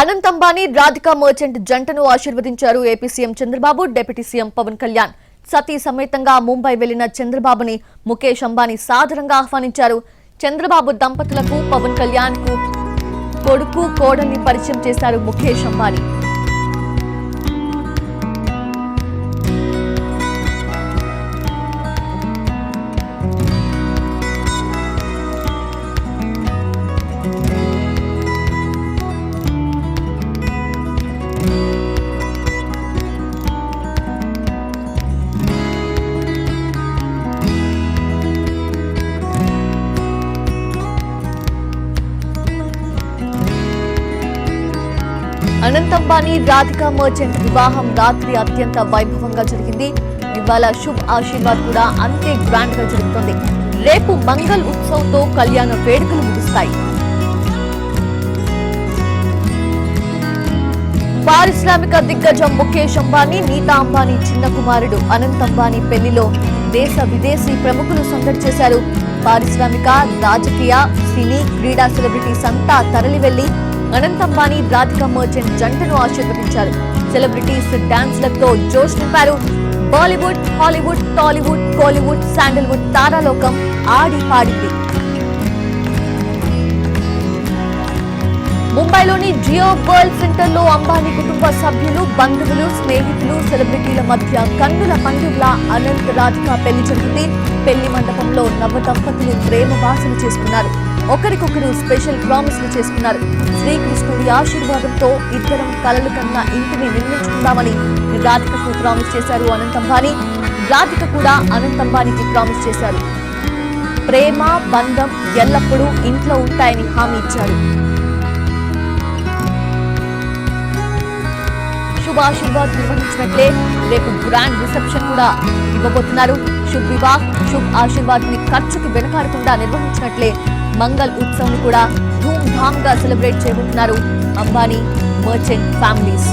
అనంత్ అంబానీ రాధికా మర్చెంట్ జంటను ఆశీర్వదించారు AP CM Chandrababu deputy CM Pawan Kalyan. సతీ సమేతంగా ముంబై వెళ్ళిన చంద్రబాబుని ముఖేష్ అంబానీ సాదరంగా ఆహ్వానించారు. చంద్రబాబు దంపతులకు పవన్ కళ్యాణ్కు కొడుకు కోడల్ని పరిచయం చేశారు ముఖేష్ అంబానీ. అనంత్ అంబానీ రాధికా మర్చెంట్ వివాహం రాత్రి అత్యంత వైభవంగా జరిగింది. ఇవాళ శుభ్ ఆశీర్వాద్ కూడా అంతే గ్రాండ్గా జరుగుతోంది. రేపు మంగళ్ ఉత్సవ్తో కళ్యాణ వేడుకలు ముగుస్తాయి. పారిశ్రామిక దిగ్గజం ముఖేష్ అంబానీ నీతా అంబానీ చిన్న కుమారుడు అనంత్ అంబానీ పెళ్ళిలో దేశ విదేశీ ప్రముఖులు సందడి చేశారు. పారిశ్రామిక రాజకీయ సినీ క్రీడా సెలబ్రిటీస్ అంతా తరలి వెళ్ళి అనంత్ అంబానీ రాధికా మర్చెంట్ జంటను ఆశీర్వదించారు. సెలబ్రిటీస్ డాన్స్లతో జోష్ నింపారు. Bollywood Hollywood Tollywood Kollywood Sandalwood తారాలోకం ఆడి పాడింది. ముంబైలోని జియో వరల్డ్ సెంటర్లో అంబానీ కుటుంబ సభ్యులు బంధువులు స్నేహితులు సెలబ్రిటీల మధ్య కన్నుల పండుగల అనంత్ రాధిక పెళ్ళి జరిగింది పెళ్ళి మండపంలో నవ దంపతులు ప్రేమ వాసన చేసుకున్నారు. ఒకరికొకరు స్పెషల్ ప్రామిస్లు చేసుకున్నారు. శ్రీకృష్ణుడి ఆశీర్వాదంతో ఇద్దరం కలలు కన్న ఇంటిని నిర్మించుకుందామని రాధికకు ప్రామిస్ చేశారు అనంత్ అంబానీ రాధిక కూడా అనంత్ అంబానీకి ప్రామిస్ చేశారు. ప్రేమ బంధం ఎల్లప్పుడూ ఇంట్లో ఉంటాయని హామీ ఇచ్చారు. శుభాశీర్వాద్ నిర్వహించినట్లే రేపు గ్రాండ్ రిసెప్షన్ కూడా ఇవ్వబోతున్నారు. శుభ్ వివాహ్ శుభ్ ఆశీర్వాద్ని ఖర్చుకి వెనకాడకుండా నిర్వహించినట్లే మంగళ్ ఉత్సవ్ కూడా ధూమ్ ధామ్గా సెలబ్రేట్ చేయబోతున్నారు అంబానీ మర్చెంట్ ఫ్యామిలీస్